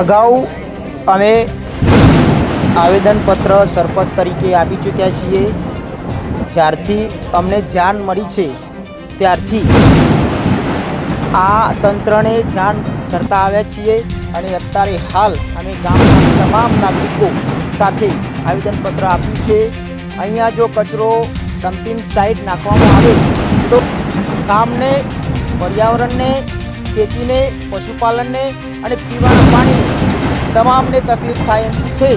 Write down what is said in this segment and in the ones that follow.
અગાઉ અમે આવેદનપત્ર સરપંચ તરીકે આપી ચૂક્યા છીએ. જ્યારથી અમને જાણ મળી છે, ત્યારથી આ તંત્રને જાણ કરતા આવ્યા છીએ અને અત્યારે હાલ અમે ગામના તમામ નાગરિકો સાથે આવેદનપત્ર આપ્યું છે. અહીંયા જો કચરો ડમ્પિંગ સાઇટ નાખવામાં આવે તો ગામને, પર્યાવરણને ખેતીને, પશુપાલનને અને પીવાના પાણીને તમામને તકલીફ થાય એમ છે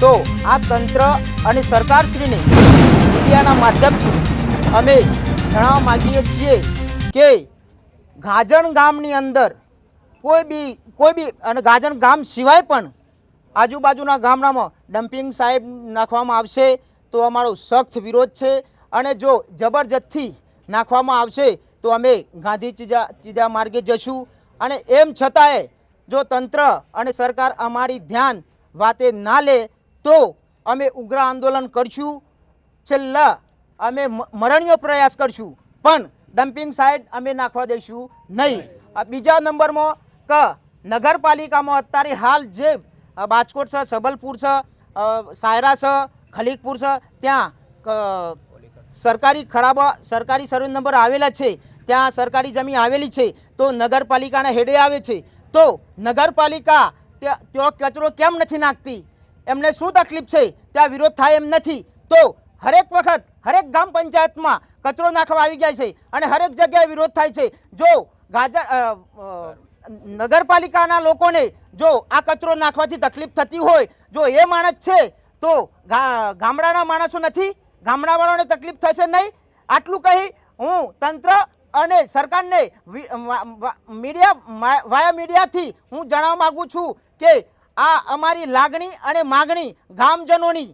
તો આ તંત્ર અને સરકારશ્રીને મીડિયાના માધ્યમથી અમે જણાવવા માગીએ છીએ કે ગાજણ ગામની અંદર કોઈ બી કોઈ બી અને ગાજણ ગામ સિવાય પણ આજુબાજુના ગામડામાં ડમ્પિંગ સાહેબ નાખવામાં આવશે તો અમારો સખ્ત વિરોધ છે અને જો જબરજસ્તી નાખવામાં આવશે તો અમે ગાંધી ચીજા ચીજા માર્ગે જશું. અને એમ છતાંય જો તંત્ર અને સરકાર અમારી ધ્યાન વાતે ના લે તો અમે ઉગ્ર આંદોલન કરશું. છેલ્લા અમે મરણીય પ્રયાસ કરશું. પણ ડમ્પિંગ સાઇટ અમે નાખવા દઈશું નહીં. બીજા નંબરમાં ક નગરપાલિકામાં અત્યારે હાલ જે બાજકોટ છે સબલપુર છે સાયરા છે ખલીકપુર છે ત્યાં સરકારી ખરાબા, સરકારી સર્વે નંબર આવેલા છે, ત્યાં સરકારી જમીન આવેલી છે, તો નગરપાલિકાના હેડે આવે છે. તો નગરપાલિકા ત્યાં કચરો કેમ નથી નાખતી? એમને શું તકલીફ છે? ત્યાં વિરોધ થાય એમ નથી. તો હરેક વખત, હરેક ગ્રામ પંચાયતમાં કચરો નાખવા આવી જાય છે અને હરેક જગ્યાએ વિરોધ થાય છે. જો ગાજર નગરપાલિકાના લોકોને જો આ કચરો નાખવાથી તકલીફ થતી હોય, જો એ માણસ છે, તો ગામડાના માણસો નથી? ગામડાવાળાને તકલીફ થશે નહીં. આટલું કહી હું તંત્ર અને સરકારને મીડિયા વાયા મીડિયાથી હું જણાવવા માગું છું કે આ અમારી લાગણી અને માગણી ગામજનોની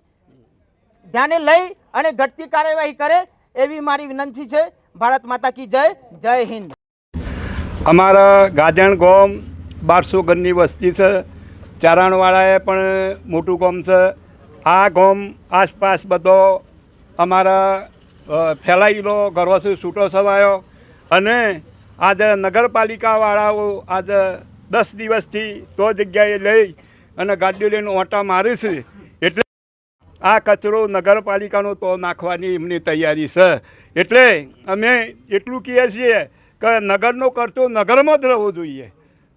ધ્યાને લઈ અને ઘટતી કાર્યવાહી કરે એવી મારી વિનંતી છે. ભારત માતા કી જય જય હિન્દ. અમારા ગાજણ ગોમ બારસો ઘરની વસ્તી છે. ચારણવાળાએ પણ મોટું ગોમ છે. આ ગોમ આસપાસ બધો અમારા ફેલાયેલો ગરવસો છૂટો છવાયો અને આજે નગરપાલિકાવાળાઓ આજે દસ દિવસથી તો જગ્યાએ લઈ અને ગાડીઓ લઈને ઓટા મારે છે. એટલે આ કચરો નગરપાલિકાનો તો નાખવાની એમની તૈયારી છે. એટલે અમે એટલું કહીએ છીએ કે નગરનો ખર્ચો નગરમાં જ રહેવો જોઈએ.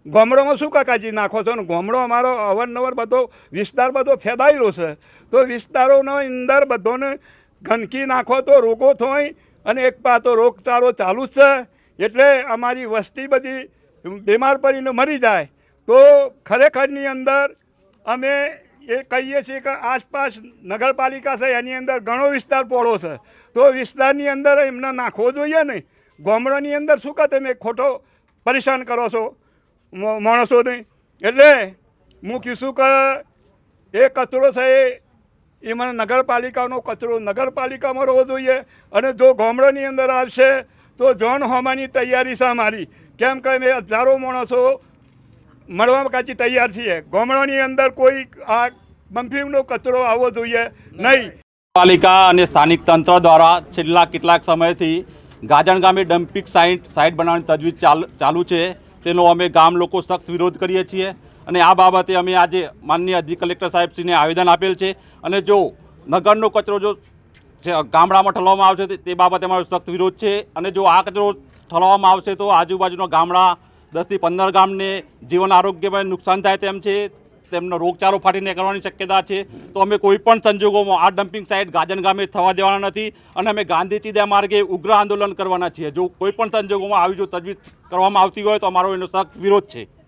ગામડામાં શું કાકાજી નાખો છો? ને ગામડો અમારો અવારનવાર બધો વિસ્તાર બધો ફેદાયેલો છે. તો વિસ્તારોનો અંદર બધાને ગંદકી નાખો તો રોગો થોય અને એક પા તો રોગચાળો ચાલુ જ છે. એટલે અમારી વસ્તી બધી બીમાર પડીને મરી જાય. તો ખરેખરની અંદર અમે એ કહીએ છીએ કે આસપાસ નગરપાલિકા છે, એની અંદર ઘણો વિસ્તાર પહોળો છે. તો વિસ્તારની અંદર એમને નાખવો જોઈએ ને ગામડાની અંદર શું કહે તમે ખોટો પરેશાન કરો છો માણસોને એટલે હું કહીશું કે એ કચરો છે એ એ મને નગરપાલિકાનો કચરો નગરપાલિકામાં રહેવો જોઈએ અને જો ગામડાની અંદર આવશે, તો જોન હોમાની તૈયારી છે અમારી કેમ કે અમે હજારો માણસો મળવા કાચી તૈયાર છીએ. ગામડાની અંદર કોઈ આ બંફીમનો કચરો આવવો જોઈએ નહીં. પાલિકા અને સ્થાનિક તંત્ર દ્વારા છેલ્લા કેટલાક સમયથી ગાજણ ગામે ડમ્પિંગ સાઇટ સાઇટ બનાવવાની તજવીજ ચાલુ છે. તેનો અમે ગામ લોકો સખ્ત વિરોધ કરીએ છીએ. અને આ બાબતે અમે આજે માનનીય અધિક કલેક્ટર સાહેબશ્રીને આવેદન આપેલ છે. અને જો નગરનો કચરો જો જે ગામડામાં ઠલવામાં આવશે તે- બાબતે અમારો સખ્ત વિરોધ છે. અને જો આ કચરો ઠલવામાં આવશે તો આજુબાજુના ગામડા દસથી પંદર ગામને જીવન આરોગ્યમાં નુકસાન થાય તેમ છે. તેમનો રોગચાળો ફાટી નીકળવાની શક્યતા છે. તો અમે કોઈપણ સંજોગોમાં આ ડમ્પિંગ સાઇટ ગાજન ગામે થવા દેવાના નથી અને અમે ગાંધી ચીદા માર્ગે ઉગ્ર આંદોલન કરવાના છીએ. જો કોઈપણ સંજોગોમાં આવી જો તજવીજ કરવામાં આવતી હોય તો અમારો એનો સખ્ત વિરોધ છે.